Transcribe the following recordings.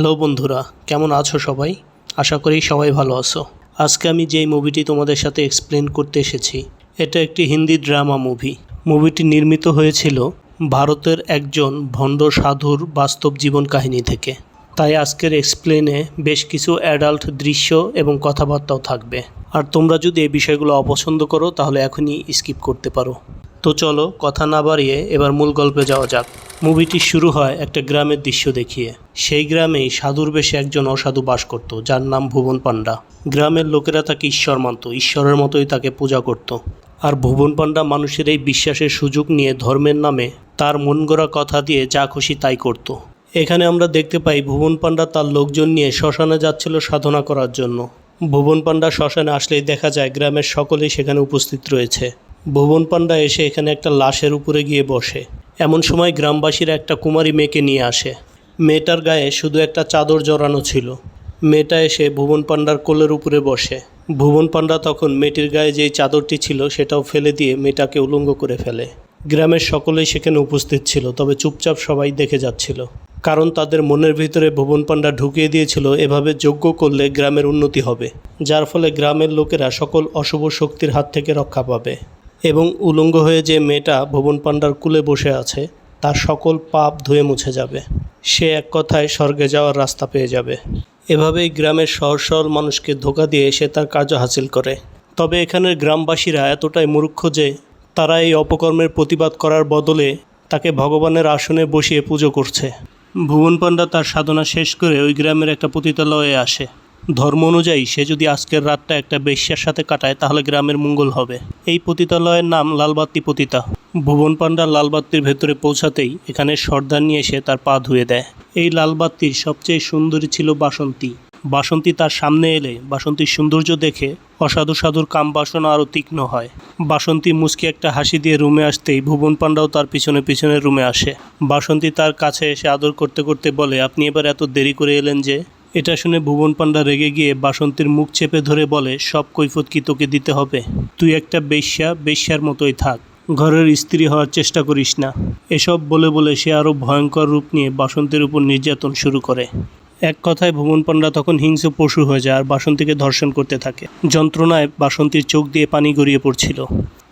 Hello বন্ধুরা, কেমন আছো সবাই? আশা করি সবাই ভালো আছো। আজকে আমি যেই মুভিটি তোমাদের সাথে এক্সপ্লেন করতে এসেছি, এটা একটি হিন্দি ড্রামা মুভি মুভিটি নির্মিত হয়েছিল ভারতের একজন ভণ্ড সাধুর বাস্তব জীবন কাহিনী থেকে। তাই আজকের এক্সপ্লেনে বেশ কিছু অ্যাডাল্ট দৃশ্য এবং কথাবার্তাও থাকবে। আর তোমরা যদি এই বিষয়গুলো অপছন্দ করো, তাহলে এখনই স্কিপ করতে পারো। তো চলো কথা না বাড়িয়ে এবার মূল গল্পে যাওয়া যাক। মুভিটি শুরু হয় একটা গ্রামের দৃশ্য দেখিয়ে। সেই গ্রামেই সাধুর বেশে একজন অসাধু বাস করত, যার নাম ভুবন পাণ্ডা। গ্রামের লোকেরা তাকে ঈশ্বর মানত, ঈশ্বরের মতোই তাকে পূজা করত। আর ভুবন পাণ্ডা মানুষের এই বিশ্বাসের সুযোগ নিয়ে ধর্মের নামে তার মন গড়া কথা দিয়ে যা খুশি তাই করত। এখানে আমরা দেখতে পাই ভুবন পাণ্ডা তার লোকজন নিয়ে শ্মশানে যাচ্ছিল সাধনা করার জন্য। ভুবন পাণ্ডা শ্মশানে আসলেই দেখা যায় গ্রামের সকলেই সেখানে উপস্থিত রয়েছে। ভুবন পাণ্ডা এসে এখানে একটা লাশের উপরে গিয়ে বসে। এমন সময় গ্রামবাসীরা একটা কুমারী মেয়েকে নিয়ে আসে। মেয়েটার গায়ে শুধু একটা চাদর জড়ানো ছিল। মেয়েটা এসে ভুবন পাণ্ডার কোলের উপরে বসে। ভুবন পাণ্ডা তখন মেয়েটির গায়ে যেই চাদরটি ছিল সেটাও ফেলে দিয়ে মেয়েটাকে উলঙ্গ করে ফেলে। গ্রামের সকলেই সেখানে উপস্থিত ছিল, তবে চুপচাপ সবাই দেখে যাচ্ছিল। কারণ তাদের মনের ভিতরে ভুবন পাণ্ডা ঢুকিয়ে দিয়েছিল, এভাবে যজ্ঞ করলে গ্রামের উন্নতি হবে, যার ফলে গ্রামের লোকেরা সকল অশুভ শক্তির হাত থেকে রক্ষা পাবে। এবং উলঙ্গ হয়ে যে মেয়েটা ভুবন পাণ্ডার কুলে বসে আছে, তার সকল পাপ ধুয়ে মুছে যাবে। সে এক কথায় স্বর্গে যাওয়ার রাস্তা পেয়ে যাবে। এভাবেই গ্রামের সহজ সরল মানুষকে ধোকা দিয়ে সে তার কার্য হাসিল করে। তবে এখানের গ্রামবাসীরা এতটাই মূর্খ যে, তারা এই অপকর্মের প্রতিবাদ করার বদলে তাকে ভগবানের আসনে বসিয়ে পুজো করছে। ভুবন পাণ্ডা তার সাধনা শেষ করে ওই গ্রামের একটা পতিতালয়ে আসে। ধর্ম অনুযায়ী সে যদি আজকের রাতটা একটা বেশ্যার সাথে কাটায়, তাহলে গ্রামের মঙ্গল হবে। এই পতিতালয়ের নাম লালবাত্তি পতিতা। ভুবন পাণ্ডা লালবাত্তির ভেতরে পৌঁছাতেই এখানে সর্দার নিয়ে এসে তার পা ধুয়ে দেয়। এই লালবাত্তির সবচেয়ে সুন্দরী ছিল বাসন্তী। বাসন্তী তার সামনে এলে বাসন্তীর সৌন্দর্য দেখে অসাধু সাধুর কাম বাসনা আরও তীক্ষ্ণ হয়। বাসন্তী মুচকি একটা হাসি দিয়ে রুমে আসতেই ভুবন পাণ্ডাও তার পিছনে পিছনে রুমে আসে। বাসন্তী তার কাছে এসে আদর করতে করতে বলে, আপনি এবার এত দেরি করে এলেন যে এটা শুনে ভুবন পাণ্ডা রেগে গিয়ে বাসন্তীর মুখ চেপে ধরে বলে, সব কৈফত কি তোকে দিতে হবে? তুই একটা বেশ্যা, বেশ্যার মতোই থাক। ঘরের স্ত্রী হওয়ার চেষ্টা করিস না। এসব বলে বলে সে আরও ভয়ঙ্কর রূপ নিয়ে বাসন্তীর উপর নির্যাতন শুরু করে। এক কথায় ভুবন পাণ্ডা তখন হিংস্র পশু হয়ে যায় আর বাসন্তীকে ধর্ষণ করতে থাকে। যন্ত্রণায় বাসন্তীর চোখ দিয়ে পানি গড়িয়ে পড়ছিল।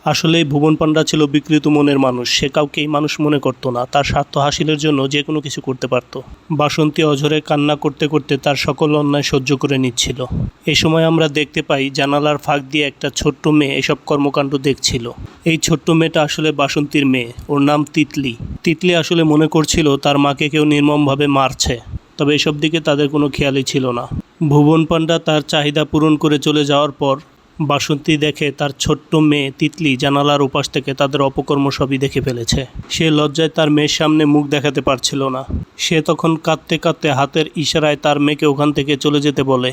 আসলে ভুবন পান্ডা ছিল বিকৃত মনের মানুষ। সে কাউকেই মানুষ মনে করত না। তার স্বার্থ হাসিলের জন্য যে কোনো কিছু করতে পারত। বাসন্তী অঝরে কান্না করতে করতে তার সকল অন্যায় সহ্য করে নিচ্ছিল। এ সময় আমরা দেখতে পাই জানালার ফাঁক দিয়ে একটা ছোট্ট মেয়ে এসব কর্মকাণ্ড দেখছিল। এই ছোট্ট মেয়েটা আসলে বাসন্তীর মেয়ে। ওর নাম তিতলি। তিতলি আসলে মনে করছিল তার মাকে কেউ নির্মমভাবে মারছে। তবে এসব দিকে তাদের কোনো খেয়ালই ছিল না। ভুবন পান্ডা তার চাহিদা পূরণ করে চলে যাওয়ার পর বাসন্তী দেখে তার ছোট্ট মেয়ে তিতলি জানালার উপাস থেকে তাদের অপকর্ম সবই দেখে ফেলেছে। সে লজ্জায় তার মেয়ের সামনে মুখ দেখাতে পারছিল না। সে তখন কাঁদতে কাঁদতে হাতের ইশারায় তার মেয়েকে ওখান থেকে চলে যেতে বলে।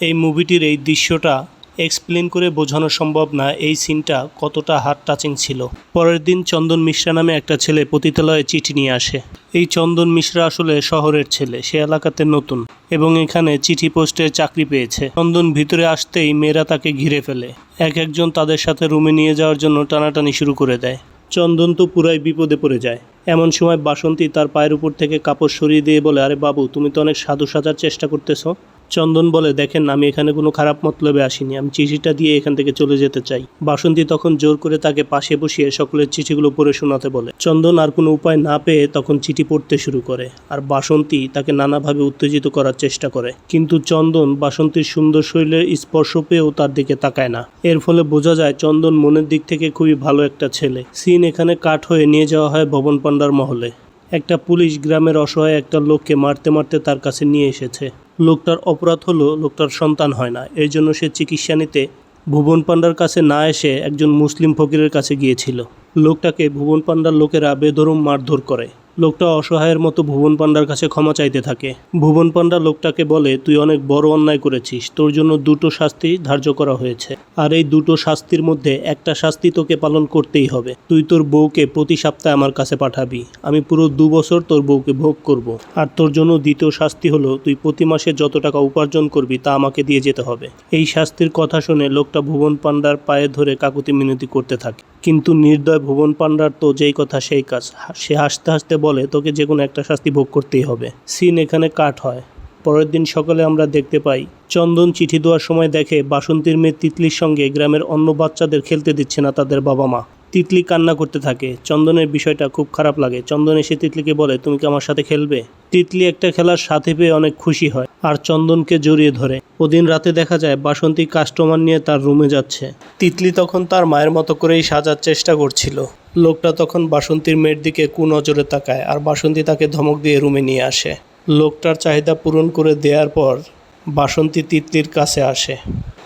এই মুভিটির এই দৃশ্যটা এক্সপ্লেন করে বোঝানো সম্ভব না, এই সিনটা কতটা হার্ট টাচিং ছিল। পরের দিন চন্দন মিশ্রা নামে একটা ছেলে পতিতালয়ে চিঠি নিয়ে আসে। এই চন্দন মিশ্রা আসলে শহরের ছেলে, সে এলাকাতে নতুন এবং এখানে চিঠি পোস্টে চাকরি পেয়েছে। চন্দন ভিতরে আসতেই মেয়েরা তাকে ঘিরে ফেলে। এক একজন তাদের সাথে রুমে নিয়ে যাওয়ার জন্য টানাটানি শুরু করে দেয়। চন্দন তো পুরাই বিপদে পড়ে যায়। এমন সময় বাসন্তী তার পায়ের উপর থেকে কাপড় সরিয়ে দিয়ে বলে, আরে বাবু, তুমি তো অনেক সাধু সাজার চেষ্টা করতেছো। চন্দন বলে, দেখেন আমি এখানে কোনো খারাপ মতলবে আসিনি। আমি চিঠিটা দিয়ে এখান থেকে চলে যেতে চাই। বাসন্তী তখন জোর করে তাকে পাশে বসিয়ে সকলের চিঠিগুলো পড়ে শোনাতে বলে। চন্দন আর কোনো উপায় না পেয়ে তখন চিঠি পড়তে শুরু করে আর বাসন্তী তাকে নানাভাবে উত্তেজিত করার চেষ্টা করে। কিন্তু চন্দন বাসন্তীর সুন্দর শরীরের স্পর্শ পেয়েও তার দিকে তাকায় না। এর ফলে বোঝা যায়, চন্দন মনের দিক থেকে খুবই ভালো একটা ছেলে। সিন এখানে কাট হয়ে নিয়ে যাওয়া হয় ভবন পাণ্ডার মহলে। একটা পুলিশ গ্রামের অসহায় একটা লোককে মারতে মারতে তার কাছে নিয়ে এসেছে। লোকটার অপরাধ হলো লোকটার সন্তান হয় না। এর জন্য সে চিকিৎসা নিতে ভুবন পান্ডার কাছে না এসে একজন মুসলিম ফকিরের কাছে গিয়েছিল। লোকটাকে ভুবন পান্ডার লোকেরা বেধরম মারধর করে। লোকটা অসহায়ের মতো ভুবন পাণ্ডার কাছে ক্ষমা চাইতে থাকে। ভুবন পাণ্ডা লোকটাকে বলে, তুই অনেক বড় অন্যায় করেছিস। তোর জন্য দুটো শাস্তি ধার্য করা হয়েছে। আর এই দুটো শাস্তির মধ্যে একটা শাস্তি তোকে পালন করতেই হবে। তুই তোর বউকে প্রতি সপ্তাহে আমার কাছে পাঠাবি। আমি পুরো দু বছর তোর বউকে ভোগ করব। আর তোর জন্য দ্বিতীয় শাস্তি হলো, তুই প্রতি মাসে যত টাকা উপার্জন করবি তা আমাকে দিয়ে যেতে হবে। এই শাস্তির কথা শুনে লোকটা ভুবন পাণ্ডার পায়ে ধরে কাকুতি মিনতি করতে থাকে। কিন্তু নির্দয় ভুবন পাণ্ডার তো যেই কথা সেই কাজ। সে হাসতে হাসতে বলে, তোকে যে কোনো একটা শাস্তি ভোগ করতেই হবে। সিন এখানে কাট হয়। পরের দিন সকালে আমরা দেখতে পাই, চন্দন চিঠি দেওয়ার সময় দেখে বাসন্তীর মেয়ে তিতলির সঙ্গে গ্রামের অন্য বাচ্চাদের খেলতে দিচ্ছে না তাদের বাবা মা। তিতলি কান্না করতে থাকে। চন্দনের বিষয়টা খুব খারাপ লাগে। চন্দন এসে তিতলিকে বলে, তুমি কি আমার সাথে খেলবে? তিতলি একটা খেলার সাথে পেয়ে অনেক খুশি হয় আর চন্দনকে জড়িয়ে ধরে। ওদিন রাতে দেখা যায়, বাসন্তী কাস্টমার নিয়ে তার রুমে যাচ্ছে। তিতলি তখন তার মায়ের মতো করেই সাজার চেষ্টা করছিল। লোকটা তখন বাসন্তীর মেয়ের দিকে কুনজরে তাকায় আর বাসন্তী তাকে ধমক দিয়ে রুমে নিয়ে আসে। লোকটার চাহিদা পূরণ করে দেওয়ার পর বাসন্তী তিতলির কাছে আসে।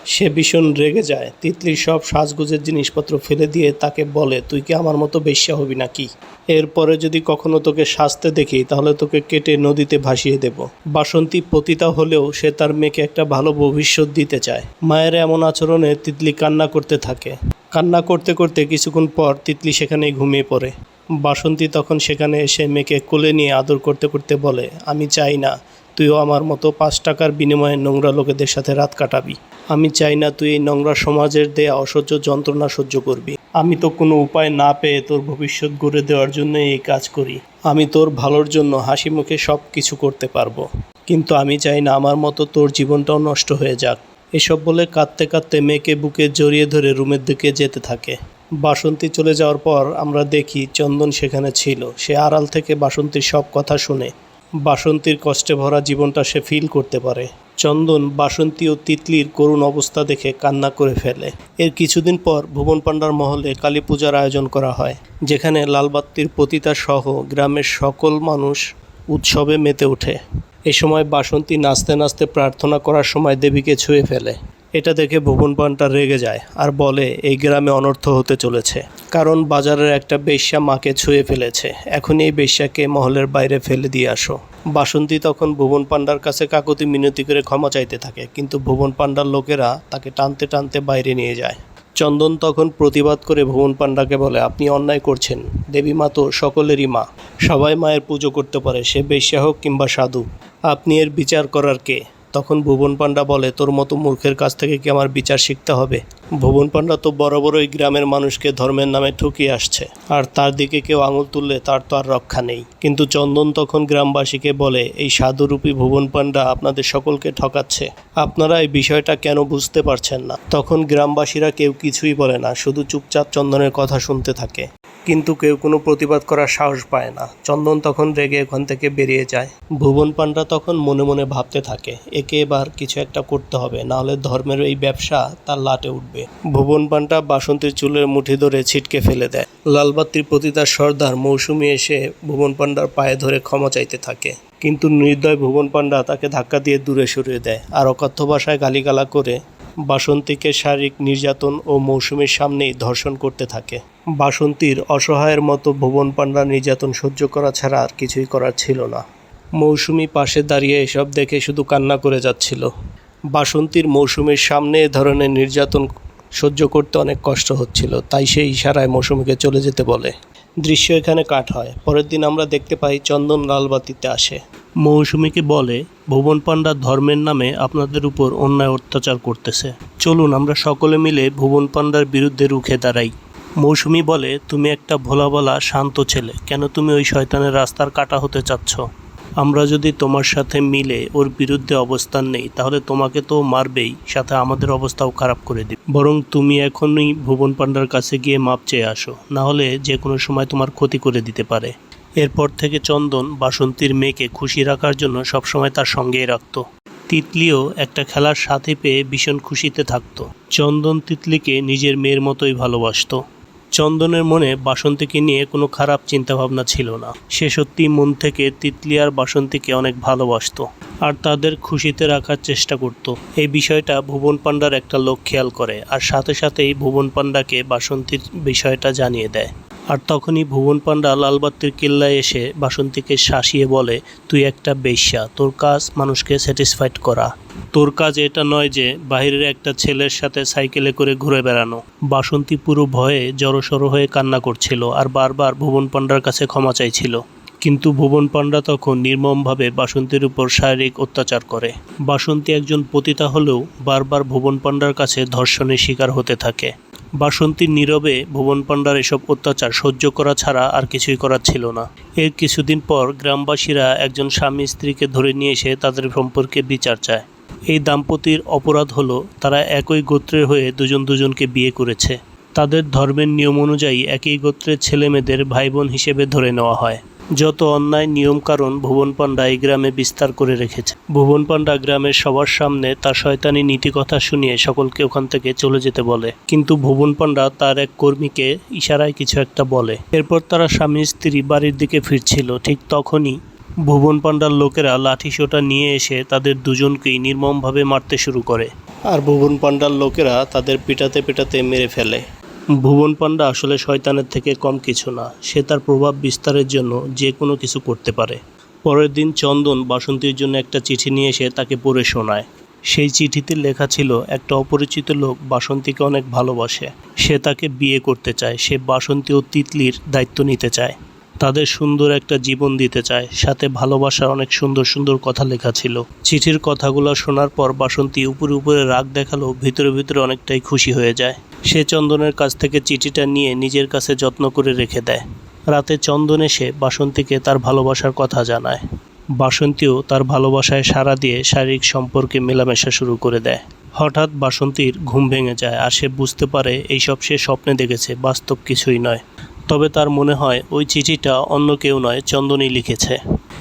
সে ভীষণ রেগে যায়। তিতলির সব সাজগোজের জিনিসপত্র ফেলে দিয়ে তাকে বলে, তুই কি আমার মতো বেশ্যা হবি নাকি? এরপরে যদি কখনো তোকে সাজতে দেখি, তাহলে তোকে কেটে নদীতে ভাসিয়ে দেব। বাসন্তী পতিতা হলেও সে তার মেয়েকে একটা ভালো ভবিষ্যৎ দিতে চায়। মায়ের এমন আচরণে তিতলি কান্না করতে থাকে। কান্না করতে করতে কিছুক্ষণ পর তিতলি সেখানেই ঘুমিয়ে পড়ে। বাসন্তী তখন সেখানে এসে মেয়েকে কোলে নিয়ে আদর করতে করতে বলে, আমি চাই না তুইও আমার মতো পাঁচ টাকার বিনিময়ে নোংরা লোকেদের সাথে রাত কাটাবি। আমি চাই না তুই এই নোংরা সমাজের দেয়া অসহ্য যন্ত্রণা সহ্য করবি। আমি তো কোনো উপায় না পেয়ে তোর ভবিষ্যৎ গড়ে দেওয়ার জন্য এই কাজ করি। আমি তোর ভালোর জন্য হাসি মুখে সব কিছু করতে পারব। কিন্তু আমি চাই না আমার মতো তোর জীবনটাও নষ্ট হয়ে যাক। এসব বলে কাঁদতে কাঁদতে মেয়েকে বুকে জড়িয়ে ধরে রুমের দিকে যেতে থাকে। বাসন্তী চলে যাওয়ার পর আমরা দেখি চন্দন সেখানে ছিল। সে আড়াল থেকে বাসন্তীর সব কথা শুনে। বাসন্তীর কষ্টে ভরা জীবনটা সে ফিল করতে পারে। চন্দন বাসন্তী ও তিতলির করুণ অবস্থা দেখে কান্না করে ফেলে। এর কিছুদিন পর ভুবন পাণ্ডার মহলে কালী পূজার আয়োজন করা হয়, যেখানে লালবাত্তির পতিতা সহ গ্রামের সকল মানুষ উৎসবে মেতে ওঠে। এ সময় বাসন্তী নাচতে নাচতে প্রার্থনা করার সময় দেবীকে ছুঁয়ে ফেলে। এটা দেখে ভুবন পান্ডা রেগে যায় আর বলে, এই গ্রামে অনর্থ হতে চলেছে। কারণ বাজারের একটা বেশ্যা মাকে ছুঁয়ে ফেলেছে। এখন এই বেশ্যাকে মহলের বাইরে ফেলে দিয়ে আসো। বাসন্তী তখন ভুবন পান্ডার কাছে কাকতি মিনতি করে ক্ষমা চাইতে থাকে। কিন্তু ভুবন পান্ডার লোকেরা তাকে টানতে টানতে বাইরে নিয়ে যায়। চন্দন তখন প্রতিবাদ করে ভুবন পাণ্ডাকে বলে, আপনি অন্যায় করছেন। দেবী মা তো সকলেরই মা। সবাই মায়ের পুজো করতে পারে, সে বেশ্যা হোক কিংবা সাধু। আপনি এর বিচার করার কে? তখন ভুবন পান্ডা বলে, তোর মতো মূর্খের কাছ থেকে কি আমার বিচার শিখতে হবে? ভুবন পান্ডা তো বরাবরই গ্রামের মানুষকে ধর্মের নামে ঠকিয়ে আসছে। আর তার দিকে কেউ আঙুল তুললে তার তো আর রক্ষা নেই। কিন্তু চন্দন তখন গ্রামবাসীকে বলে, এই সাধুরূপী ভুবন পান্ডা আপনাদের সকলকে ঠকাচ্ছে। আপনারা এই বিষয়টা কেন বুঝতে পারছেন না? তখন গ্রামবাসীরা কেউ কিছুই বলে না, শুধু চুপচাপ চন্দনের কথা শুনতে থাকে। কিন্তু কেউ কোনো প্রতিবাদ করার সাহস পায় না। চন্দন তখন রেগে ওখান থেকে বেরিয়ে যায়। ভুবন পান্ডা তখন মনে মনে ভাবতে থাকে, একে এবার কিছু একটা করতে হবে, নাহলে ধর্মের এই ব্যবসা তার লাটে উঠবে। ভুবন পান্ডা বাসন্তীর চুলের মুঠি ধরে ছিটকে ফেলে দেয়। লালবাত্রির প্রতিতার সর্দার মৌসুমি এসে ভুবন পান্ডার পায়ে ধরে ক্ষমা চাইতে থাকে। কিন্তু নির্দয় ভুবন পান্ডা তাকে ধাক্কা দিয়ে দূরে সরিয়ে দেয় আর অকথ্য ভাষায় গালিগালা করে বাসন্তীকে শারীরিক নির্যাতন ও মৌসুমীর সামনেই ধর্ষণ করতে থাকে। বাসন্তীর অসহায়ের মতো ভুবন পান্ডার নির্যাতন সহ্য করা ছাড়া আর কিছুই করার ছিল না। মৌসুমি পাশে দাঁড়িয়ে এসব দেখে শুধু কান্না করে যাচ্ছিল। বাসন্তীর মৌসুমীর সামনে এ ধরনের নির্যাতন সহ্য করতে অনেক কষ্ট হচ্ছিল, তাই সে ইশারায় মৌসুমীকে চলে যেতে বলে। দৃশ্য এখানে কাট হয়। পরের দিন আমরা দেখতে পাই চন্দন লালবাতিতে আসে। মৌসুমীকে বলে, ভুবন পান্ডা ধর্মের নামে আপনাদের উপর অন্যায় অত্যাচার করতেছে। চলুন, আমরা সকলে মিলে ভুবন পান্ডার বিরুদ্ধে রুখে দাঁড়াই। মৌসুমি বলে, তুমি একটা ভোলাবলা, শান্ত ছেলে। কেন তুমি ওই শয়তানের রাস্তার কাটা হতে চাচ্ছ? আমরা যদি তোমার সাথে মিলে ওর বিরুদ্ধে অবস্থান নেই, তাহলে তোমাকে তো মারবেই, সাথে আমাদের অবস্থাও খারাপ করে দিবে। বরং তুমি এখনই ভুবন পান্ডার কাছে গিয়ে মাপ চেয়ে আসো, না হলে যে কোনো সময় তোমার ক্ষতি করে দিতে পারে। এরপর থেকে চন্দন বাসন্তীর মেয়েকে খুশি রাখার জন্য সবসময় তার সঙ্গেই রাখত। তিতলিও একটা খেলার সাথে পেয়ে ভীষণ খুশিতে থাকত। চন্দন তিতলিকে নিজের মেয়ের মতোই ভালোবাসতো। চন্দনের মনে বাসন্তীকে নিয়ে কোনো খারাপ চিন্তাভাবনা ছিল না। সে সত্যি মন থেকে তিতলি আর বাসন্তীকে অনেক ভালোবাসত আর তাদের খুশিতে রাখার চেষ্টা করত। এই বিষয়টা ভুবন পান্ডার একটা লোক খেয়াল করে আর সাথে সাথেই ভুবন পান্ডাকে বাসন্তীর বিষয়টা জানিয়ে দেয়। আর তখনই ভুবন পান্ডা লালবাত্তির কেল্লায় এসে বাসন্তীকে শাসিয়ে বলে, তুই একটা বেশ্যা, তোর কাজ মানুষকে স্যাটিসফাইড করা। তোর কাজ এটা নয় যে বাহিরের একটা ছেলের সাথে সাইকেলে করে ঘুরে বেড়ানো। বাসন্তী পুরো ভয়ে জড়সড় হয়ে কান্না করছিল আর বারবার ভুবন পান্ডার কাছে ক্ষমা চাইছিল। কিন্তু ভুবন পান্ডা তখন নির্মমভাবে বাসন্তীর উপর শারীরিক অত্যাচার করে। বাসন্তী একজন পতিতা হলেও বারবার ভুবন পান্ডার কাছে ধর্ষণের শিকার হতে থাকে। বাসন্তীর নীরবে ভুবন পাণ্ডার এসব অত্যাচার সহ্য করা ছাড়া আর কিছুই করার ছিল না। এর কিছুদিন পর গ্রামবাসীরা একজন স্বামী স্ত্রীকে ধরে নিয়ে এসে তাদের সম্পর্কে বিচার চায়। এই দাম্পতির অপরাধ হলো, তারা একই গোত্রের হয়ে দুজন দুজনকে বিয়ে করেছে। তাদের ধর্মের নিয়ম অনুযায়ী একই গোত্রের ছেলেমেয়েদের ভাই বোন হিসেবে ধরে নেওয়া হয়। যত অন্যায় নিয়ম কারণ ভুবন পাণ্ডা এই গ্রামে বিস্তার করে রেখেছে। ভুবন পাণ্ডা গ্রামের সবার সামনে তার শয়তানি নীতি কথা শুনিয়ে সকলকে ওখান থেকে চলে যেতে বলে। কিন্তু ভুবন পাণ্ডা তার এক কর্মীকে ইশারায় কিছু একটা বলে। এরপর তারা স্বামী স্ত্রী বাড়ির দিকে ফিরছিল। ঠিক তখনই ভুবন পাণ্ডার লোকেরা লাঠিসোঁটা নিয়ে এসে তাদের দুজনকেই নির্মমভাবে মারতে শুরু করে। আর ভুবন পাণ্ডার লোকেরা তাদের পিটাতে পিটাতে মেরে ফেলে। ভুবন পাণ্ডা আসলে শয়তানের থেকে কম কিছু না, সে তার প্রভাব বিস্তারের জন্য যে কোনো কিছু করতে পারে। পরের দিন চন্দন বাসন্তীর জন্য একটা চিঠি নিয়ে এসে তাকে পড়ে শোনায়। সেই চিঠিতে লেখা ছিল, একটা অপরিচিত লোক বাসন্তীকে অনেক ভালোবাসে। সে তাকে বিয়ে করতে চায়, সে বাসন্তী ও তিতলির দায়িত্ব নিতে চায়। তাদের সুন্দর একটা জীবন দিতে চায়। সাথে ভালোবাসার অনেক সুন্দর সুন্দর কথা লেখা ছিল। চিঠির কথাগুলো শোনার পর বাসন্তী উপরে উপরে রাগ দেখাল, ভিতরে ভিতরে অনেকটাই খুশি হয়ে যায়। সে চন্দনের কাছ থেকে চিঠিটা নিয়ে নিজের কাছে যত্ন করে রেখে দেয়। রাতে চন্দন এসে বাসন্তীকে তার ভালোবাসার কথা জানায়। বাসন্তীও তার ভালোবাসায় সাড়া দিয়ে শারীরিক সম্পর্কে মেলামেশা শুরু করে দেয়। হঠাৎ বাসন্তীর ঘুম ভেঙে যায় আর সে বুঝতে পারে, এইসব সে স্বপ্নে দেখেছে, বাস্তব কিছুই নয়। তবে তার মনে হয়, ওই চিঠিটা অন্য কেউ নয়, চন্দনই লিখেছে।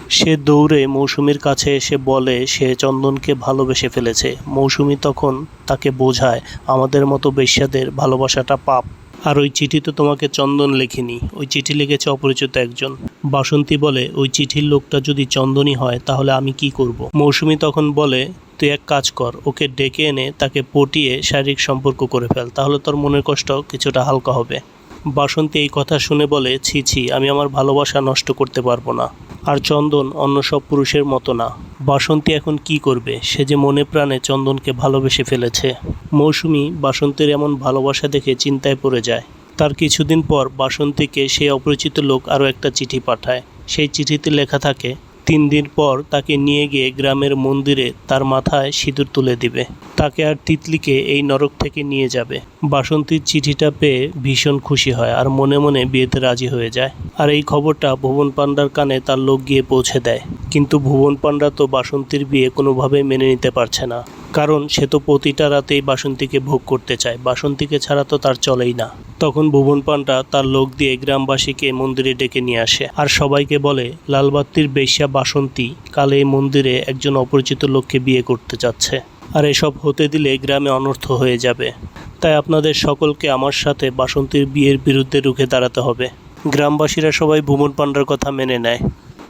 সে দৌড়ে মৌসুমীর কাছে এসে বলে, সে চন্দনকে ভালোবেসে ফেলেছে। মৌসুমী তখন তাকে বোঝায়, আমাদের মতো বেশ্যাদের ভালোবাসাটা পাপ। আর ওই চিঠি তো তোমাকে চন্দন লেখেনি। ওই চিঠি লিখেছে অপরিচিত একজন। বাসন্তী বলে, ওই চিঠির লোকটা যদি চন্দনই হয়, তাহলে আমি কি করব। মৌসুমী তখন বলে, তুই এক কাজ কর, ওকে ডেকে এনে তাকে পটিয়ে শারীরিক সম্পর্ক করে ফেল। তাহলে তোর মনের কষ্ট কিছুটা হালকা হবে। বাসন্তী এই কথা শুনে বলে, ছি ছি, আমি আমার ভালোবাসা নষ্ট করতে পারব না। আর চন্দন অন্য সব পুরুষের মতো না। বাসন্তী এখন কি করবে? সে যে মনে প্রাণে চন্দনকে ভালোবেসে ফেলেছে। মৌসুমি বাসন্তীর এমন ভালোবাসা দেখে চিন্তায় পড়ে যায়। তার কিছুদিন পর বাসন্তীকে সেই অপরিচিত লোক আরও একটা চিঠি পাঠায়। সেই চিঠিতে লেখা থাকে তিন দিন পর তাকে নিয়ে গিয়ে গ্রামের মন্দিরে তার মাথায় সিঁদুর তুলে দিবে। তাকে আর তিতলিকে এই নরক থেকে নিয়ে যাবে। বাসন্তীর চিঠিটা পেয়ে ভীষণ খুশি হয় আর মনে মনে বিয়েতে রাজি হয়ে যায়। আর এই খবরটা ভুবন পাণ্ডার কানে তার লোক গিয়ে পৌঁছে দেয়। কিন্তু ভুবন পাণ্ডা তো বাসন্তীর বিয়ে কোনোভাবে মেনে নিতে পারছে না। কারণ সে তো প্রতিটা রাতেই বাসন্তীকে ভোগ করতে চায়। বাসন্তীকে ছাড়া তো তার চলেই না। তখন ভুবন পান্ডা তার লোক দিয়ে গ্রামবাসীকে মন্দিরে ডেকে নিয়ে আসে আর সবাইকে বলে, লালবাত্তির বেশ্যা বাসন্তী কাল এই মন্দিরে একজন অপরিচিত লোককে বিয়ে করতে যাচ্ছে। আর এসব হতে দিলে গ্রামে অনর্থ হয়ে যাবে। তাই আপনাদের সকলকে আমার সাথে বাসন্তীর বিয়ের বিরুদ্ধে রুখে দাঁড়াতে হবে। গ্রামবাসীরা সবাই ভুবন পান্ডার কথা মেনে নেয়।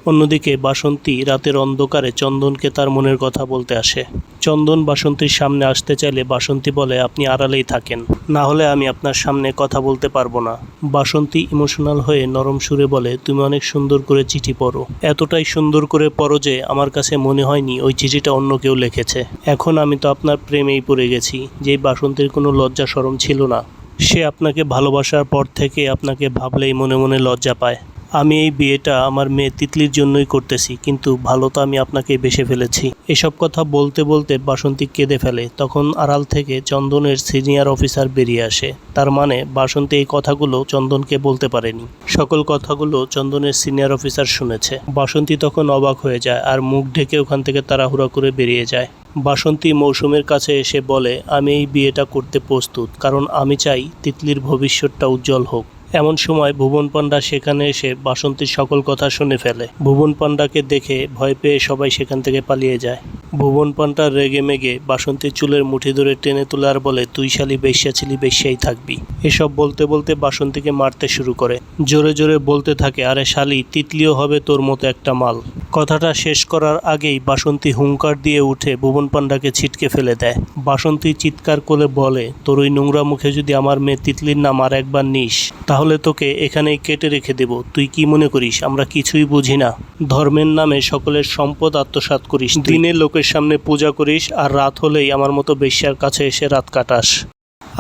অন্যদিকে বাসন্তী রাতের অন্ধকারে চন্দনকে তার মনের কথা বলতে আসে। চন্দন বাসন্তীর সামনে আসতে চাইলে বাসন্তী বলে, আপনি আড়ালেই থাকেন। না হলে আমি আপনার সামনে কথা বলতে পারব না। বাসন্তী ইমোশনাল হয়ে নরম সুরে বলে, তুমি অনেক সুন্দর করে চিঠি পড়ো। এতটাই সুন্দর করে পড়ো যে আমার কাছে মনে হয়নি ওই চিঠিটা অন্য কেউ লিখেছে। এখন আমি তো আপনার প্রেমেই পড়ে গেছি, যেই বাসন্তীর কোনো লজ্জা সরম ছিল না। সে আপনাকে ভালোবাসার পর থেকে আপনাকে ভাবলেই মনে মনে লজ্জা পায়। আমি এই বিয়েটা আমার মেয়ে তিতলির জন্যই করতেছি, কিন্তু ভালো তো আমি আপনাকে বেসে ফেলেছি। এসব কথা বলতে বলতে বাসন্তী কেঁদে ফেলে, তখন আড়াল থেকে চন্দনের সিনিয়র অফিসার বেরিয়ে আসে। তার মানে বাসন্তী এই কথাগুলো চন্দনকে বলতে পারেনি। সকল কথাগুলো চন্দনের সিনিয়র অফিসার শুনেছে। বাসন্তী তখন অবাক হয়ে যায় আর মুখ ঢেকে ওখান থেকে তাড়াহুড়া করে বেরিয়ে যায়। বাসন্তী মৌসুমের কাছে এসে বলে, আমি এই বিয়েটা করতে প্রস্তুত, কারণ আমি চাই তিতলির ভবিষ্যৎটা উজ্জ্বল হোক। এমন সময় ভুবন পান্ডা সেখানে এসে বাসন্তীর সকল কথা শুনে ফেলে। ভুবন পান্ডাকে দেখে ভয় পেয়ে সবাই সেখান থেকে পালিয়ে যায়। ভুবন পাণ্ডা রেগে মেগে বাসন্তীর চুলের মুঠি ধরে টেনে তোলে আর বলে তুই শালি বেশ্যা ছিলি, বেশ্যাই থাকবি। এসব বলতে বলতে বাসন্তীকে মারতে শুরু করে। জোরে জোরে বলতে থাকে, আরে শালি, তিতলিও হবে তোর মতো একটা মাল। কথাটা শেষ করার আগেই বাসন্তী হুঙ্কার দিয়ে উঠে ভুবন পাণ্ডাকে ছিটকে ফেলে দেয়। বাসন্তী চিৎকার করে বলে, তোর ওই নোংরা মুখে যদি আমার মেয়ে তিতলির নাম আর একবার নিস, তাহলে তোকে এখানেই কেটে রেখে দেব। তুই কি মনে করিস, আমরা কিছুই বুঝি না। ধর্মের নামে সকলের সম্পদ আত্মসাৎ করিস দিনে লোকের সামনে পূজা করিস আর রাত হলেই আমার মতো বেশ্যার কাছে এসে রাত কাটাস।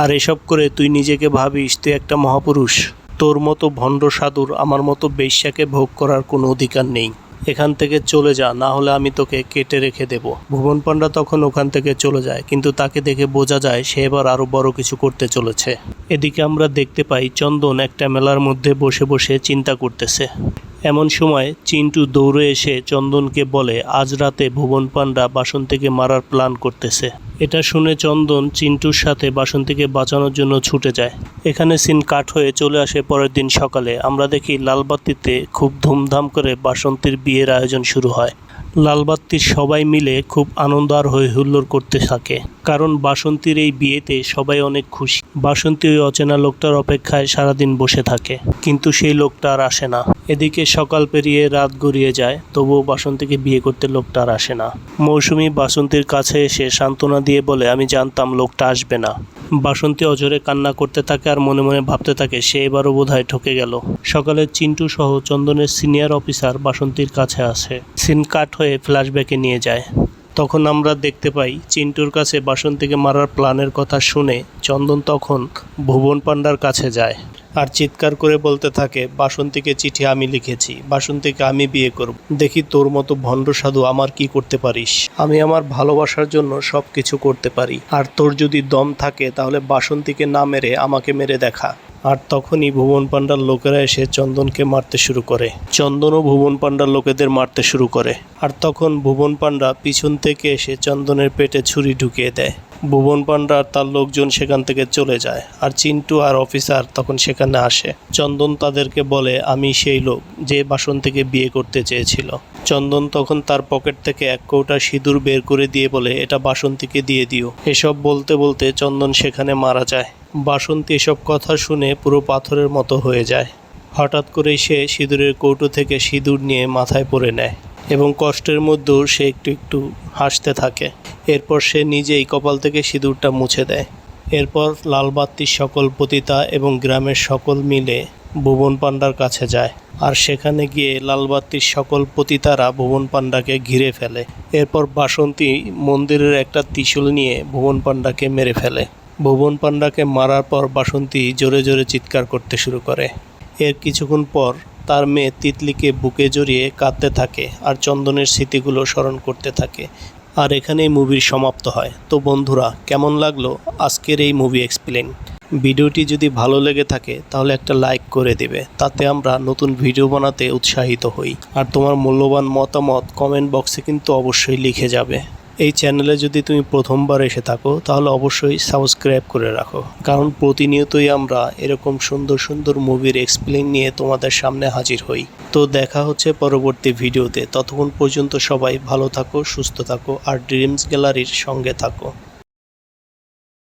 আর এসব করে তুই নিজেকে ভাবিস, তুই একটা মহাপুরুষ। তোর মতো ভণ্ড সাধুর আমার মতো বেশ্যাকে ভোগ করার কোনো অধিকার নেই। এখান থেকে চলে যা, না হলে আমি তোকে কেটে রেখে দেব। ভুবন পান্ডা তখন ওখান থেকে চলে যায়, কিন্তু তাকে দেখে বোঝা যায় সে এবার আরও বড় কিছু করতে চলেছে। এদিকে আমরা দেখতে পাই চন্দন একটা মেলার মধ্যে বসে বসে চিন্তা করতেছে। এমন সময় চিন্টু দৌড়ে এসে চন্দনকে বলে, আজ রাতে ভুবন পান্ডা বাসন্তীকে মারার প্ল্যান করতেছে। এটা শুনে চন্দন চিন্টুর সাথে বাসন্তীকে বাঁচানোর জন্য ছুটে যায়। এখানে সিন কাট হয়ে চলে আসে পরের দিন সকালে। আমরা দেখি লালবাতিতে খুব ধুমধাম করে বাসন্তীর বিয়ের আয়োজন শুরু হয়। লালবাত্তির সবাই মিলে খুব আনন্দ আর হই হুল্লোড় করতে থাকে। কারণ বাসন্তীর এই বিয়েতে সবাই অনেক খুশি। বাসন্তী ওই অচেনা লোকটার অপেক্ষায় সারাদিন বসে থাকে। কিন্তু সেই লোকটা আর আসে না। এদিকে সকাল পেরিয়ে রাত গড়িয়ে যায়, তবুও বাসন্তীকে বিয়ে করতে লোকটা আর আসে না। মৌসুমি বাসন্তীর কাছে এসে সান্ত্বনা দিয়ে বলে, আমি জানতাম লোকটা আসবে না। বাসন্তী অজরে কান্না করতে থাকে আর মনে মনে ভাবতে থাকে, সে এবারও বোধহয় ঠকে গেল। সকালে চিন্টু সহ চন্দনের সিনিয়র অফিসার বাসন্তীর কাছে আসে। সিন কাট হয়ে ফ্ল্যাশব্যাকে নিয়ে যায়। তখন আমরা দেখতে পাই, চিন্টুর কাছে বাসন্তীকে মারার প্ল্যানের কথা শুনে চন্দন তখন ভুবন পান্ডার কাছে যায়। আর চিৎকার করে বলতে থাকে, বাসন্তীকে চিঠি আমি লিখেছি, বাসন্তীকে আমি বিয়ে করব। দেখি তোর মতো ভণ্ড সাধু আমার কি করতে পারিস? আমি আমার ভালোবাসার জন্য সব কিছু করতে পারি। আর তোর যদি দম থাকে, তাহলে বাসন্তীকে না মেরে আমাকে মেরে দেখা। আর তখনই ভুবন পান্ডার লোকেরা এসে চন্দনকে মারতে শুরু করে। চন্দনও ভুবন পান্ডার লোকেদের মারতে শুরু করে। আর তখন ভুবন পান্ডা পিছন থেকে এসে চন্দনের পেটে ছুরি ঢুকিয়ে দেয়। ভুবন পান্ডা আর তার লোকজন সেখান থেকে চলে যায় আর চিন্টু আর অফিসার তখন সেখানে আসে। চন্দন তাদেরকে বলে, আমি সেই লোক যে বাসন্তীকে বিয়ে করতে চেয়েছিল। চন্দন তখন তার পকেট থেকে এক কৌটা সিঁদুর বের করে দিয়ে বলে, এটা বাসন্তীকে দিয়ে দিও। এসব বলতে বলতে চন্দন সেখানে মারা যায়। বাসন্তী এসব কথা শুনে পুরো পাথরের মতো হয়ে যায়। হঠাৎ করেই সে সিঁদুরের কৌটো থেকে সিঁদুর নিয়ে মাথায় পরে নেয়। এবং কষ্টের মধ্যেও সে একটু একটু হাসতে থাকে। এরপর সে নিজেই কপাল থেকে সিঁদুরটা মুছে দেয়। এরপর লালবাত্তির সকল পতিতা এবং গ্রামের সকল মিলে ভুবন পান্ডার কাছে যায়। আর সেখানে গিয়ে লালবাত্তির সকল পতিতারা ভুবন পান্ডাকে ঘিরে ফেলে। এরপর বাসন্তী মন্দিরের একটা ত্রিশূল নিয়ে ভুবন পান্ডাকে মেরে ফেলে। ভুবন পান্ডাকে মারার পর বাসন্তী জোরে জোরে চিৎকার করতে শুরু করে। এর কিছুক্ষণ পর তার মেয়ে তিতলিকে বুকে জড়িয়ে কাঁদতে থাকে আর চন্দনের স্মৃতিগুলো স্মরণ করতে থাকে। আর এখানেই মুভির সমাপ্ত হয়। তো বন্ধুরা, কেমন লাগল আজকের এই মুভি এক্সপ্লেন ভিডিওটি যদি ভালো লেগে থাকে, তাহলে একটা লাইক করে দেবে। তাতে আমরা নতুন ভিডিও বানাতে উৎসাহিত হই। আর তোমার মূল্যবান মতামত কমেন্ট বক্সে কিন্তু অবশ্যই লিখে যাবে। এই চ্যানেলে যদি তুমি প্রথমবার এসে থাকো, তাহলে অবশ্যই সাবস্ক্রাইব করে রাখো। কারণ প্রতিনিয়তই আমরা এরকম সুন্দর সুন্দর মুভির এক্সপ্লেন নিয়ে তোমাদের সামনে হাজির হই। তো দেখা হচ্ছে পরবর্তী ভিডিওতে ততক্ষণ পর্যন্ত সবাই ভালো থাকো, সুস্থ থাকো, আর ড্রিমস গ্যালারির সঙ্গে থাকো।